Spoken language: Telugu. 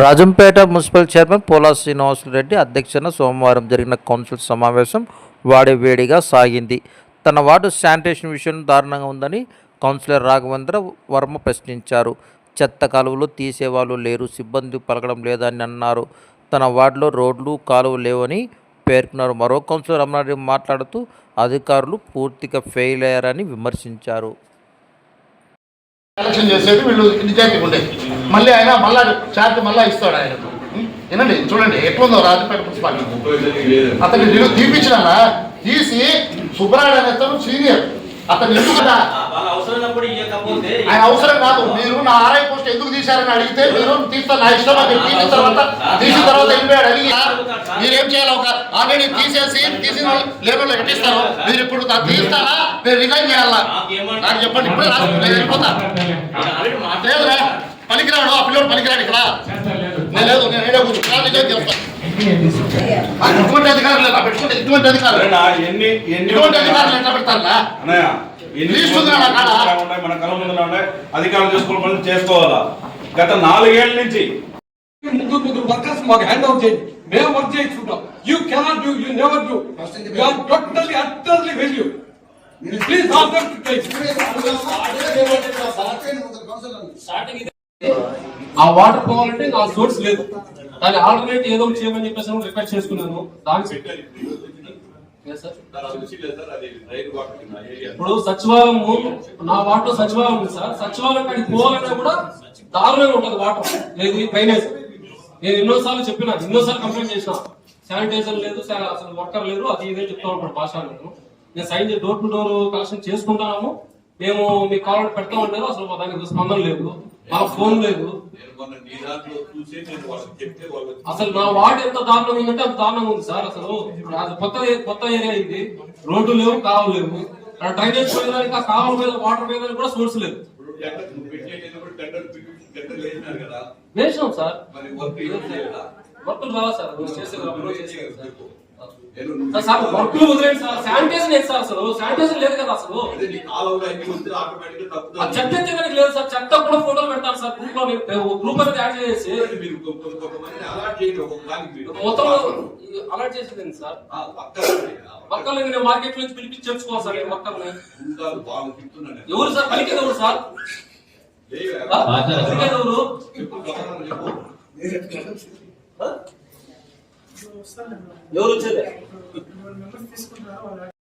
రాజంపేట మున్సిపల్ చైర్మన్ పోలా శ్రీనివాసరెడ్డి అధ్యక్షతన సోమవారం జరిగిన కౌన్సిల్ సమావేశం వాడివేడిగా సాగింది. తన వార్డు శానిటేషన్ విషయం దారుణంగా ఉందని కౌన్సిలర్ రాఘవేంద్ర వర్మ ప్రశ్నించారు. చెత్త కాలువలు తీసేవాళ్ళు లేరు సిబ్బంది పలకడం లేదని అన్నారు. తన వార్డులో రోడ్లు కాలువలు లేవని పేర్కొన్నారు. మరో కౌన్సిలర్ రమణారెడ్డి మాట్లాడుతూ అధికారులు పూర్తిగా ఫెయిల్ అయ్యారని విమర్శించారు. కలెక్షన్ చేసేది వీళ్ళు నిజాయితీగా ఉండేది మళ్ళీ ఆయన మళ్ళా ఛార్జ్ మళ్ళా ఇస్తాడు ఆయన. వినండి చూడండి ఎట్లుందో రాజపేట మున్సిపాలిటీ. అతన్ని నిలు- తీపించిన తీసి సుబ్బరాయుడు అనే అతను సీనియర్. అతను ఎందుకు ఆయన అవసరం కాదు. మీరు నా ఆర్ఐ ఎందుకు తీశారని అడిగితే మీరు తీస్తా నా ఇష్టం అని చెప్పి తీసిన తర్వాత తీసిన తర్వాత వెళ్ళిపోయాడు. అడిగి మీరేం చేయాలి? ఒక ఆల్రెడీ తీసేసి తీసిన లేబర్లో పెట్టిస్తారు మీరు ఇప్పుడు తీస్తారా? మీరు రిజైన్ చేయాలా? నాకు చెప్పండి. ఇప్పుడే నేను వెళ్ళిపోతా. లేదురా పనికిరాడు. ఆ పిల్లడు పనికిరాడు ఇక్కడ. నేను లేదు నేను ఏడే కూర్చో నిజం చేస్తా ఆ, ఇటువంటి అధికారులు లేదా పెట్టుకుంటే ఇటువంటి అధికారులు. ఎన్ని ఎన్ని ఇటువంటి అధికారులు ఎట్లా పెడతారా మన కళ్ళ ముందు ఉన్నాయి అధికారులు చేసుకోవడం పనులు చేసుకోవాలా? గత నాలుగేళ్ళ నుంచి. ముగ్గురు ముగ్గురు వర్కర్స్ మాకు హ్యాండ్ అవుట్ చేయండి. మేము work చేయించుకుంటాం. You cannot do you never do you are totally utterly value please not ఆ వాటర్ పోవాలంటే నా సోర్స్ లేదు. దాని ఆల్టర్నేట్ ఏదో చేయమని చెప్పేసి రిక్వెస్ట్ చేసుకున్నాను. దానికి. ఇప్పుడు సచివాలయం నా వాటర్ సచివాలయం ఉంది సార్ సచివాలయం కాడికి పోవాలన్నా కూడా దారుణంగా ఉంటది వాటర్. ఏది డ్రైనేజ్ నేను ఎన్నోసార్లు చెప్పిన ఎన్నోసార్లు కంప్లైంట్ చేసిన. శానిటైజర్ లేదు అసలు వర్కర్ లేరు అది ఇదే చెప్తా ఉంటాడు భాష నేను నేను సైన్ చేసి డోర్ టు డోర్ కలెక్షన్ చేసుకుంటాము మేము మీకు కావాలంటే పెడతా ఉండేది అసలు దానికి స్పందన లేదు. మా ఫోన్ లేదు. అసలు నా వార్డు ఎంత దారుణంగా ఉందంటే అంత దారుణంగా ఉంది సార్. అసలు కొత్త కొత్త ఏరియా ఇది రోడ్డు లేవు కాలువ లేవు. డ్రైనేజ్ పోయేదానికి ఆ కాలువ మీద వాటర్ పోయేదానికి కూడా సోర్స్ లేదు. వేసినాం సార్. వర్కులు రావా సార్ చేసే సార్. వర్కులు వదిలేండి సార్. శానిటైజర్ లేదు సార్ అసలు? శానిటైజర్ లేదు కదా అసలు? ఆ చెత్త ఎత్తేదానికి లేదు సార్? చెత్త కూడా ఫోటోలు పెడతారు సార్ గ్రూప్లో గ్రూప్ అనేది యాడ్ చేసి. మొత్తం అలర్ట్ చేసేది సార్? పక్కన నేను మార్కెట్ నుంచి పిలిపించి తెచ్చుకోవాలి సార్ నేను పక్కన. ఎవరు సార్? పలికేది ఎవరు సార్? పలికేది ఎవరు? ఎవరు వచ్చారు?